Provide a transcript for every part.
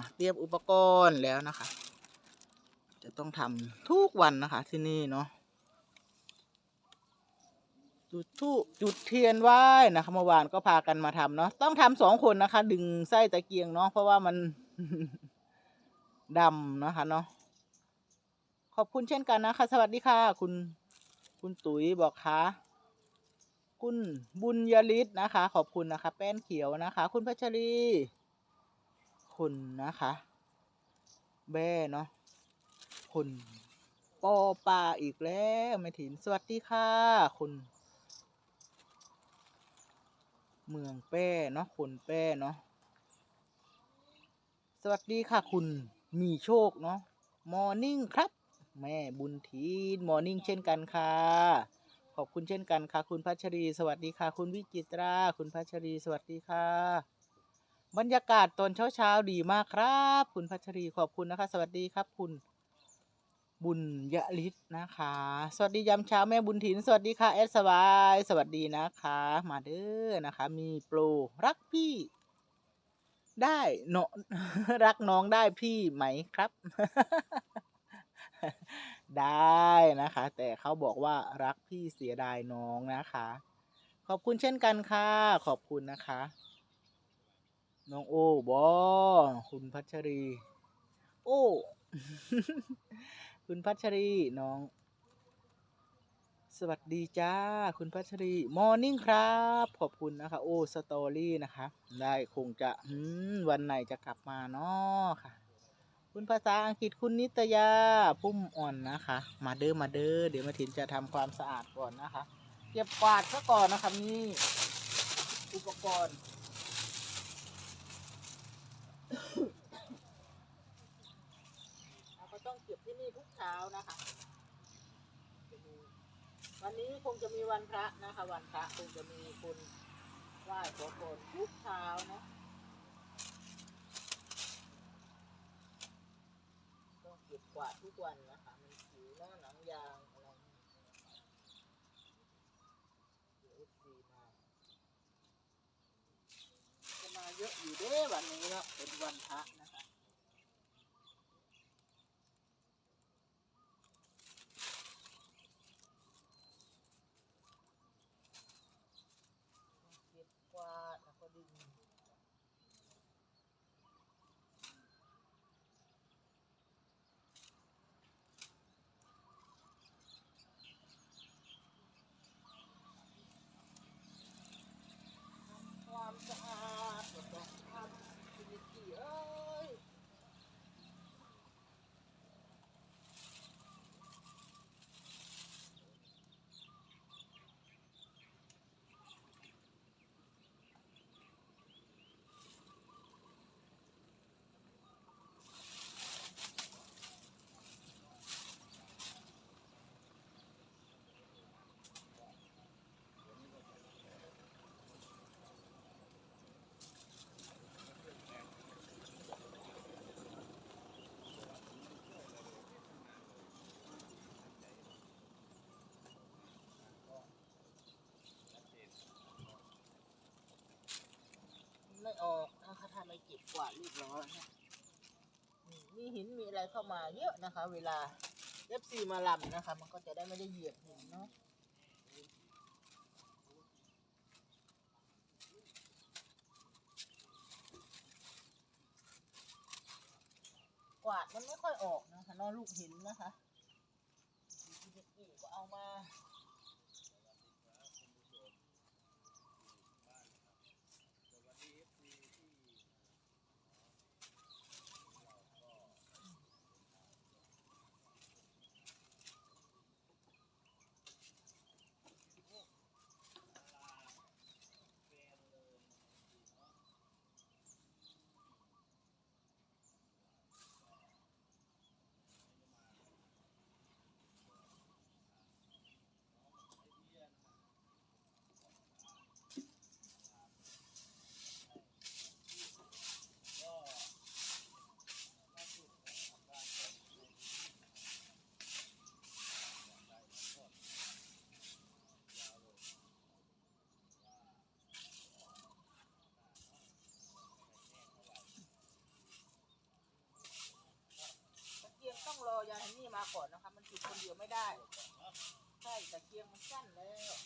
มาเตรียมอุปกรณ์แล้วนะคะ จะต้องทำทุกวันนะคะ ที่นี่เนาะจุดทูจุดเทียนไหว้นะคะเมื่อวานก็พากันมาทำเนาะต้องทำสองคนนะคะ ดึงไส้ตะเกียงเนาะเพราะว่ามันดำนะคะเนาะขอบคุณเช่นกันนะคะ สวัสดีค่ะ คุณคุณตุ๋ยบอกค่ะคุณบุญยฤทธิ์นะคะ ขอบคุณนะคะ แป้นเขียวนะคะ คุณพัชรี คุณนะคะ แบ้เนาะคุณปอปลาอีกแล้วไม่ถินสวัสดีค่ะคุณเมืองแป้เนาะคุณแป้เนาะสวัสดีค่ะคุณมีโชคเนาะมอร์นิ่งครับ แม่บุญทีนมอร์นิ่งเช่นกันค่ะ ขอบคุณเช่นกันค่ะ คุณพัชรี สวัสดีค่ะ คุณวิจิตรา คุณพัชรี สวัสดีค่ะ บรรยากาศตอนเช้าๆดีมากครับ คุณพัชรีขอบคุณนะคะ สวัสดีครับคุณบุญยฤทธิ์นะคะ สวัสดียามเช้าแม่บุญถิน สวัสดีค่ะแอสบายสวัสดีนะคะ มาเด้อนะคะ มีโปรรักพี่ ได้เนาะรักน้องได้พี่ไหมครับ ได้นะคะ แต่เขาบอกว่ารักพี่เสียดายน้องนะคะ ขอบคุณเช่นกันค่ะ ขอบคุณนะคะ น้องโอ้บอคุณพัชรี โอ้ คุณพัชรีน้อง สวัสดีจ้า คุณพัชรีมอร์นิ่งครับ ขอบคุณนะคะ โอ้สตอรี่นะคะ ได้คงจะวันไหนจะกลับมาเนาะค่ะ คุณภาษาอังกฤษคุณนิตยาพุ่มอ่อนนะคะ มาเด้อมาเด้อเดี๋ยวมาถินจะทำความสะอาดก่อนนะคะ เก็บกวาดซะก่อนนะครับนี่อุปกรณ์ เราก็ต้องเก็บที่นี่ทุกเช้านะคะ วันนี้คงจะมีวันพระนะคะ วันพระคงจะมีคนไหว้ขอพรทุกเช้าเนาะต้องเก็บกวาดทุกวันนะคะ มันผิวเนาหนังยางอะไรเดี๋ยว FC มาจะมา เยอะอยู่เด้วันนี้เนาะเป็นวันพระนะคะ เก็บกวาดแล้วก็ดึงทำความสะอาดแล้วก็ทำกินที่เอ้ย ไม่ ออกนะคะถ้าไม่เก็บกวาดเรียบร้อยนะมีหินมีอะไรเข้ามาเยอะนะคะ เวลาเอฟซีมาลำนะคะ มันก็จะได้ไม่ได้เหยียบหินเนาะกวาดมันไม่ค่อยออกนะคะนอลูกหินนะคะก็เอามา ก่อนนะคะ มันจุดคนเดียวไม่ได้ใช่ตะเกียงมันสั้นแล้ว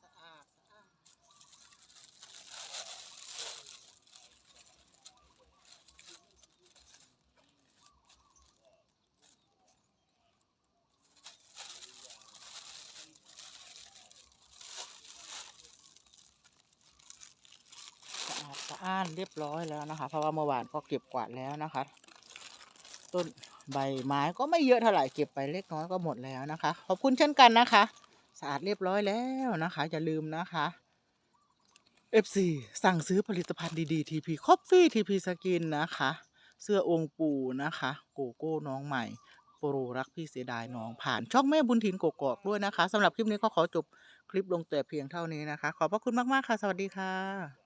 สะอาดสะอาดสะอ้านเรียบร้อยแล้วนะคะ เพราะว่าเมื่อวานก็เก็บกวาดแล้วนะคะ ต้นใบไม้ก็ไม่เยอะเท่าไหร่เก็บไปเล็กน้อยก็หมดแล้วนะคะ ขอบคุณเช่นกันนะคะะอาดเรียบร้อยแล้วนะคะ อย่าลืมนะคะ FC สั่งซื้อผลิตภัณฑ์ดีๆ TP Coffee TP Skin นะคะ เสื้อองค์ปู่นะคะ โกโก้น้องใหม่ โปรรักพี่เสียดายน้องผ่านช่องแม่บุญถินกกอกด้วยนะคะสำหรับคลิปนี้ก็ขอจบคลิปลงแต่เพียงเท่านี้นะคะ ขอบพระคุณมาก ๆ ค่ะ สวัสดีค่ะ